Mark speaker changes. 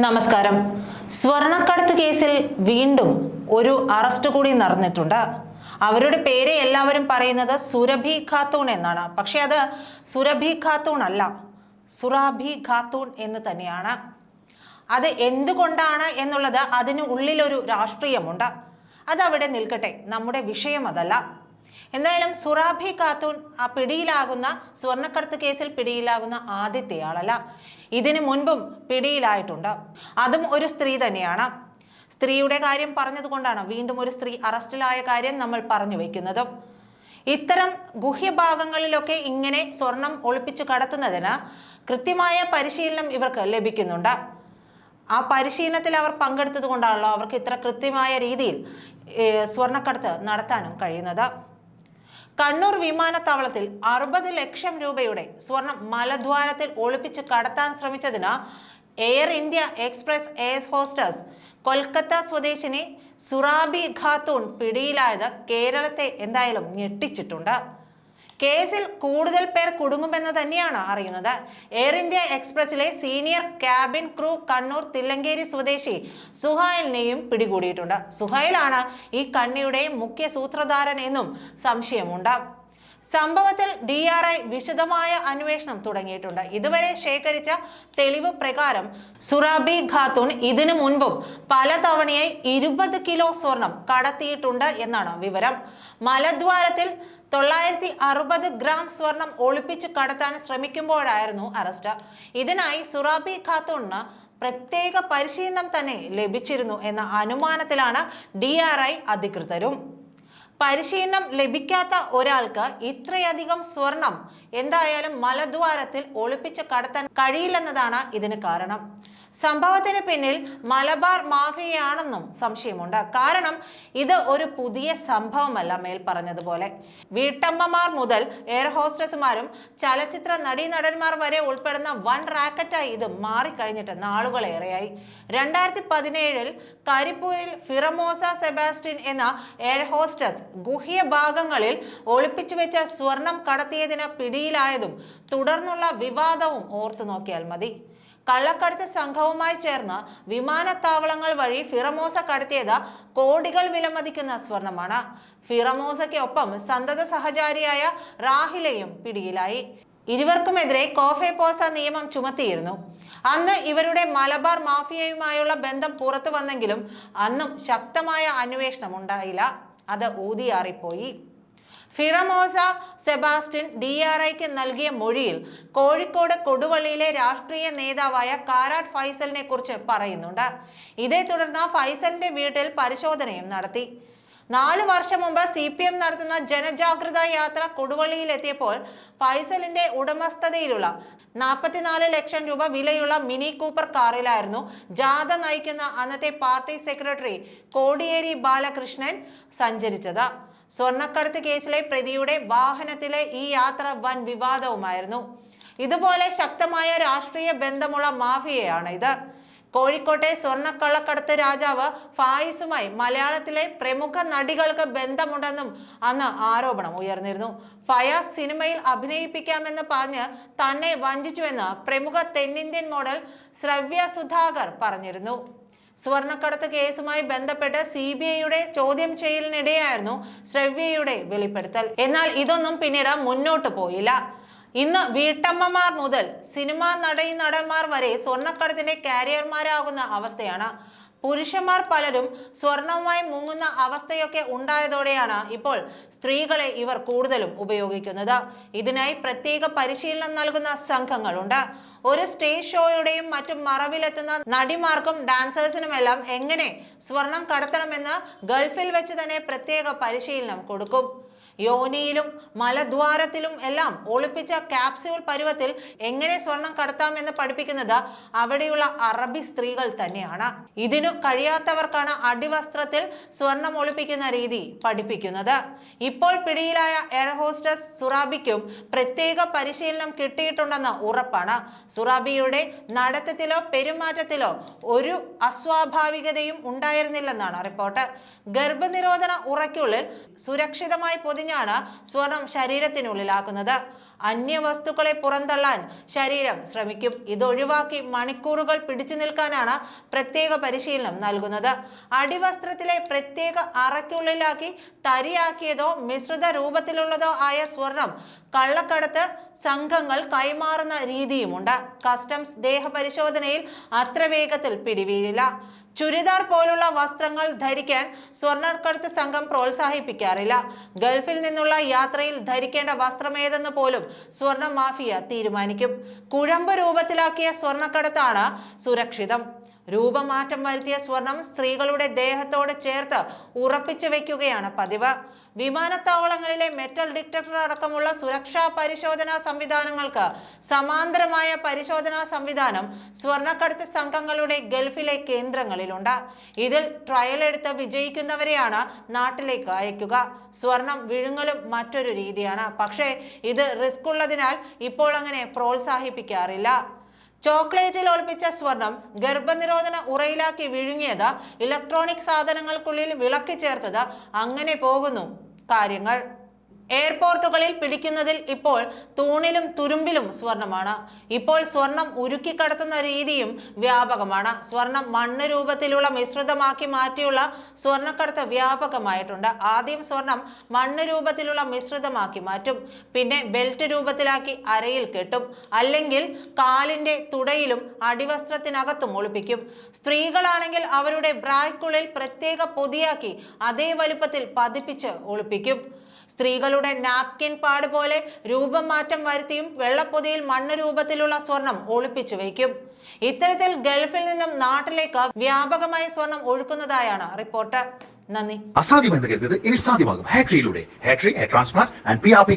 Speaker 1: നമസ്കാരം. സ്വർണക്കടത്ത് കേസിൽ വീണ്ടും ഒരു അറസ്റ്റ് കൂടി നടന്നിട്ടുണ്ട്. അവരുടെ പേര് എല്ലാവരും പറയുന്നത് സുരഭി ഖാത്തൂൺ എന്നാണ്. പക്ഷെ അത് സുരഭി ഖാത്തൂൺ അല്ല സുറാഭി ഖാത്തൂൺ എന്ന് തന്നെയാണ്. അത് എന്തുകൊണ്ടാണ് എന്നുള്ളത് അതിന് ഉള്ളിലൊരു രാഷ്ട്രീയമുണ്ട്. അതവിടെ നിൽക്കട്ടെ. നമ്മുടെ വിഷയം അതല്ല. എന്തായാലും സുറാഭി ഖാത്തൂൺ ആ പിടിയിലാകുന്ന സ്വർണക്കടത്ത് കേസിൽ പിടിയിലാകുന്ന ആദ്യത്തെ ആളല്ല ഇതിനു മുൻപും പിടിയിലായിട്ടുണ്ട്. അതും ഒരു സ്ത്രീ തന്നെയാണ്. സ്ത്രീയുടെ കാര്യം പറഞ്ഞതുകൊണ്ടാണ് വീണ്ടും ഒരു സ്ത്രീ അറസ്റ്റിലായ കാര്യം നമ്മൾ പറഞ്ഞു വയ്ക്കുന്നത് ഇത്തരം ഗുഹ്യഭാഗങ്ങളിലൊക്കെ ഇങ്ങനെ സ്വർണം ഒളിപ്പിച്ചു കടത്തുന്നതിന് കൃത്യമായ പരിശീലനം ഇവർക്ക് ലഭിക്കുന്നുണ്ട്. ആ പരിശീലനത്തിൽ അവർ പങ്കെടുത്തത് കൊണ്ടാണല്ലോ അവർക്ക് ഇത്ര കൃത്യമായ രീതിയിൽ സ്വർണക്കടത്ത് നടത്താനും കഴിയുന്നത്. കണ്ണൂർ വിമാനത്താവളത്തിൽ അറുപത് ലക്ഷം രൂപയുടെ സ്വർണം മലദ്വാരത്തിൽ ഒളിപ്പിച്ച് കടത്താൻ ശ്രമിച്ചതിന് Air India Express air hostess Kolkata സ്വദേശിനി സുറാബി ഖാത്തൂൺ പിടിയിലായത് കേരളത്തെ എന്തായാലും ഞെട്ടിച്ചിട്ടുണ്ട്. കേസിൽ കൂടുതൽ പേർ കുടുങ്ങുമെന്ന് തന്നെയാണ് അറിയുന്നത്. Air India എക്സ്പ്രസിലെ senior cabin crew Kannur Thillankeri സ്വദേശി സുഹൈലിനെയും പിടികൂടിയിട്ടുണ്ട്. സുഹൈലാണ് ഈ കണ്ണിയുടെ മുഖ്യ സൂത്രധാരൻ എന്നും സംശയമുണ്ട്. സംഭവത്തിൽ ഡി ആർ ഐ വിശദമായ അന്വേഷണം തുടങ്ങിയിട്ടുണ്ട്. ഇതുവരെ ശേഖരിച്ച തെളിവ് പ്രകാരം സുറാബി ഖാത്തൂൺ ഇതിനു മുൻപും പലതവണയായി ഇരുപത് കിലോ സ്വർണം കടത്തിയിട്ടുണ്ട് എന്നാണ് വിവരം. മലദ്വാരത്തിൽ തൊള്ളായിരത്തി അറുപത് ഗ്രാം സ്വർണം ഒളിപ്പിച്ച് കടത്താൻ ശ്രമിക്കുമ്പോഴായിരുന്നു അറസ്റ്റ്. ഇതിനായി സുറാബി ഖാത്തൂണിന് പ്രത്യേക പരിശീലനം തന്നെ ലഭിച്ചിരുന്നു എന്ന അനുമാനത്തിലാണ് ഡി ആർ ഐ അധികൃതരും. പരിശീലനം ലഭിക്കാത്ത ഒരാൾക്ക് ഇത്രയധികം സ്വർണം എന്തായാലും മലദ്വാരത്തിൽ ഒളിപ്പിച്ച് കടത്താൻ കഴിയില്ലെന്നതാണ് ഇതിന് കാരണം. സംഭവത്തിന് പിന്നിൽ മലബാർ മാഫിയയാണെന്നും സംശയമുണ്ട്. കാരണം ഇത് ഒരു പുതിയ സംഭവമല്ല മേൽ പറഞ്ഞതുപോലെ. വീട്ടമ്മമാർ മുതൽ എയർ ഹോസ്റ്റസുമാരും ചലച്ചിത്ര നടീനടന്മാർ വരെ ഉൾപ്പെടുന്ന വൺ റാക്കറ്റായി ഇത് മാറിക്കഴിഞ്ഞിട്ട് നാളുകളേറെയായി. രണ്ടായിരത്തി പതിനേഴിൽ കരിപ്പൂരിൽ ഫിറമോസ സെബാസ്റ്റ്യൻ എന്ന എയർ ഹോസ്റ്റസ് ഗുഹ്യ ഭാഗങ്ങളിൽ ഒളിപ്പിച്ചു വെച്ച സ്വർണം കടത്തിയതിന് പിടിയിലായതും തുടർന്നുള്ള വിവാദവും ഓർത്തു നോക്കിയാൽ മതി. കള്ളക്കടത്ത് സംഘവുമായി ചേർന്ന് വിമാനത്താവളങ്ങൾ വഴി ഫിറമോസ കടത്തിയത് കോടികൾ വിലമതിക്കുന്ന സ്വർണമാണ്. ഫിറമോസയ്ക്കൊപ്പം സന്തത സഹചാരിയായ റാഹിലയും പിടിയിലായി. ഇരുവർക്കുമെതിരെ കോഫെ പോസ നിയമം ചുമത്തിയിരുന്നു. അന്ന് ഇവരുടെ മലബാർ മാഫിയയുമായുള്ള ബന്ധം പുറത്തു വന്നെങ്കിലും അന്നും ശക്തമായ അന്വേഷണം ഉണ്ടായില്ല. അത് ഊതിയാറിപ്പോയി. ഫിറമോസ സെബാസ്റ്റിൻ ഡി ആർ ഐക്ക് നൽകിയ മൊഴിയിൽ കോഴിക്കോട് കൊടുവള്ളിയിലെ രാഷ്ട്രീയ നേതാവായ കാരാട്ട് ഫൈസലിനെ കുറിച്ച് പറയുന്നുണ്ട്. ഇതേ തുടർന്ന് ഫൈസലിന്റെ വീട്ടിൽ പരിശോധനയും നടത്തി. നാല് വർഷം മുമ്പ് സി പി എം നടത്തുന്ന ജനജാഗ്രത യാത്ര കൊടുവള്ളിയിൽ എത്തിയപ്പോൾ ഫൈസലിന്റെ ഉടമസ്ഥതയിലുള്ള നാൽപ്പത്തിനാല് ലക്ഷം രൂപ വിലയുള്ള മിനി കൂപ്പർ കാറിലായിരുന്നു ജാഥ നയിക്കുന്ന അന്നത്തെ പാർട്ടി സെക്രട്ടറി കോടിയേരി ബാലകൃഷ്ണൻ സഞ്ചരിച്ചത്. സ്വർണക്കടത്ത് കേസിലെ പ്രതിയുടെ വാഹനത്തിലെ ഈ യാത്ര വൻ വിവാദവുമായിരുന്നു. ഇതുപോലെ ശക്തമായ രാഷ്ട്രീയ ബന്ധമുള്ള മാഫിയയാണ് ഇത്. കോഴിക്കോട്ടെ സ്വർണക്കള്ളക്കടത്ത് രാജാവ് ഫായിസുമായി മലയാളത്തിലെ പ്രമുഖ നടികൾക്ക് ബന്ധമുണ്ടെന്നും അന്ന് ആരോപണം ഉയർന്നിരുന്നു. ഫയാസ് സിനിമയിൽ അഭിനയിപ്പിക്കാമെന്ന് പറഞ്ഞ് തന്നെ വഞ്ചിച്ചുവെന്ന് പ്രമുഖ തെന്നിന്ത്യൻ മോഡൽ ശ്രവ്യ സുധാകർ പറഞ്ഞിരുന്നു. സ്വർണക്കടത്ത് കേസുമായി ബന്ധപ്പെട്ട് സി ബി ഐയുടെ ചോദ്യം ചെയ്യലിനിടെയായിരുന്നു ശ്രവ്യയുടെ വെളിപ്പെടുത്തൽ. എന്നാൽ ഇതൊന്നും പിന്നീട് മുന്നോട്ട് പോയില്ല. ഇന്ന് വീട്ടമ്മമാർ മുതൽ സിനിമാ നടീ നടന്മാർ വരെ സ്വർണക്കടത്തിന്റെ കാരിയർമാരാകുന്ന അവസ്ഥയാണ്. പുരുഷന്മാർ പലരും സ്വർണവുമായി മുങ്ങുന്ന അവസ്ഥയൊക്കെ ഉണ്ടായതോടെയാണ് ഇപ്പോൾ സ്ത്രീകളെ ഇവർ കൂടുതലും ഉപയോഗിക്കുന്നത്. ഇതിനായി പ്രത്യേക പരിശീലനം നൽകുന്ന സംഘങ്ങളുണ്ട്. ഒരു സ്റ്റേജ് ഷോയുടെയും മറ്റും മറവിലെത്തുന്ന നടിമാർക്കും ഡാൻസേഴ്സിനുമെല്ലാം എങ്ങനെ സ്വർണം കടത്തണമെന്ന് ഗൾഫിൽ വെച്ച് തന്നെ പ്രത്യേക പരിശീലനം കൊടുക്കും. യോനിയിലും മലദ്വാരത്തിലും എല്ലാം ഒളിപ്പിച്ച ക്യാപ്സ്യൂൾ പരുവത്തിൽ എങ്ങനെ സ്വർണം കടത്താമെന്ന് പഠിപ്പിക്കുന്നത് അവിടെയുള്ള അറബി സ്ത്രീകൾ തന്നെയാണ്. ഇതിനു കഴിയാത്തവർക്കാണ് അടിവസ്ത്രത്തിൽ സ്വർണം ഒളിപ്പിക്കുന്ന രീതി പഠിപ്പിക്കുന്നത്. ഇപ്പോൾ പിടിയിലായ എയർ ഹോസ്റ്റസ് സുറാബിക്കും പ്രത്യേക പരിശീലനം കിട്ടിയിട്ടുണ്ടെന്ന് ഉറപ്പാണ്. സുറാബിയുടെ നടത്തത്തിലോ പെരുമാറ്റത്തിലോ ഒരു അസ്വാഭാവികതയും ഉണ്ടായിരുന്നില്ലെന്നാണ് റിപ്പോർട്ട്. ഗർഭനിരോധന ഉറയ്ക്കുള്ളിൽ സുരക്ഷിതമായി പൊതിഞ്ഞാണ് സ്വർണം ശരീരത്തിനുള്ളിലാക്കുന്നത്. അന്യ വസ്തുക്കളെ പുറന്തള്ളാൻ ശരീരം ശ്രമിക്കും. ഇതൊഴിവാക്കി മണിക്കൂറുകൾ പിടിച്ചു നിൽക്കാനാണ് പ്രത്യേക പരിശീലനം നൽകുന്നത്. അടിവസ്ത്രത്തിലെ പ്രത്യേക അറയ്ക്കുള്ളിലാക്കി തരിയാക്കിയതോ മിശ്രിത രൂപത്തിലുള്ളതോ ആയ സ്വർണം കള്ളക്കടത്ത് സംഘങ്ങൾ കൈമാറുന്ന രീതിയുമുണ്ട്. കസ്റ്റംസ് ദേഹപരിശോധനയിൽ അത്ര വേഗത്തിൽ പിടിവീഴില്ല. ചുരിദാർ പോലുള്ള വസ്ത്രങ്ങൾ ധരിക്കാൻ സ്വർണക്കടത്ത് സംഘം പ്രോത്സാഹിപ്പിക്കാറില്ല. ഗൾഫിൽ നിന്നുള്ള യാത്രയിൽ ധരിക്കേണ്ട വസ്ത്രമേതെന്ന് പോലും സ്വർണ മാഫിയ തീരുമാനിക്കും. കുഴമ്പ് രൂപത്തിലാക്കിയ സ്വർണക്കടത്താണ് സുരക്ഷിതം. രൂപമാറ്റം വരുത്തിയ സ്വർണം സ്ത്രീകളുടെ ദേഹത്തോട് ചേർത്ത് ഉറപ്പിച്ചു വയ്ക്കുകയാണ് പതിവ്. വിമാനത്താവളങ്ങളിലെ മെറ്റൽ ഡിറ്റക്ടർ അടക്കമുള്ള സുരക്ഷാ പരിശോധനാ സംവിധാനങ്ങൾക്ക് സമാന്തരമായ പരിശോധനാ സംവിധാനം സ്വർണക്കടത്ത് സംഘങ്ങളുടെ ഗൾഫിലെ കേന്ദ്രങ്ങളിലുണ്ട്. ഇതിൽ ട്രയൽ എടുത്ത് വിജയിക്കുന്നവരെയാണ് നാട്ടിലേക്ക് അയക്കുക. സ്വർണം വിഴുങ്ങലും മറ്റൊരു രീതിയാണ്. പക്ഷേ ഇത് റിസ്ക് ഉള്ളതിനാൽ ഇപ്പോൾ അങ്ങനെ പ്രോത്സാഹിപ്പിക്കാറില്ല. ചോക്ലേറ്റിൽ ഒളിപ്പിച്ച സ്വർണം ഗർഭനിരോധന ഉറയിലാക്കി വിഴുങ്ങിയത് ഇലക്ട്രോണിക് സാധനങ്ങൾക്കുള്ളിൽ വിളക്കി ചേർത്തത് അങ്ങനെ പോകുന്നു. കാര്യങ്ങൾ എയർപോർട്ടുകളിൽ പിടിക്കുന്നതിൽ ഇപ്പോൾ തൂണിലും തുരുമ്പിലും സ്വർണമാണ്. ഇപ്പോൾ സ്വർണം ഉരുക്കി കടത്തുന്ന രീതിയും വ്യാപകമാണ്. സ്വർണം മണ്ണ് രൂപത്തിലുള്ള മിശ്രിതമാക്കി മാറ്റിയുള്ള സ്വർണക്കടത്ത് വ്യാപകമായിട്ടുണ്ട്. ആദ്യം സ്വർണം മണ്ണ് രൂപത്തിലുള്ള മിശ്രിതമാക്കി മാറ്റും. പിന്നെ ബെൽറ്റ് രൂപത്തിലാക്കി അരയിൽ കെട്ടും. അല്ലെങ്കിൽ കാലിന്റെ തുടയിലും അടിവസ്ത്രത്തിനകത്തും ഒളിപ്പിക്കും. സ്ത്രീകളാണെങ്കിൽ അവരുടെ ബ്രായ്ക്കുള്ളിൽ പ്രത്യേക പൊതിയാക്കി അതേ വലുപ്പത്തിൽ പതിപ്പിച്ച് ഒളിപ്പിക്കും. സ്ത്രീകളുടെ നാപ്കിൻ പാട് പോലെ രൂപം മാറ്റം വരുത്തിയും വെള്ളപ്പൊതിയിൽ മണ്ണ് രൂപത്തിലുള്ള സ്വർണം ഒളിപ്പിച്ചു വയ്ക്കും. ഇത്തരത്തിൽ ഗൾഫിൽ നിന്നും നാട്ടിലേക്ക് വ്യാപകമായി സ്വർണം ഒഴുക്കുന്നതായാണ് റിപ്പോർട്ട്. നന്ദി.
Speaker 2: അസാധ്യമെന്ന് ഇനി സാധ്യമാകും. ഹാട്രിയിലൂടെ ഹാട്രി transplant and P R P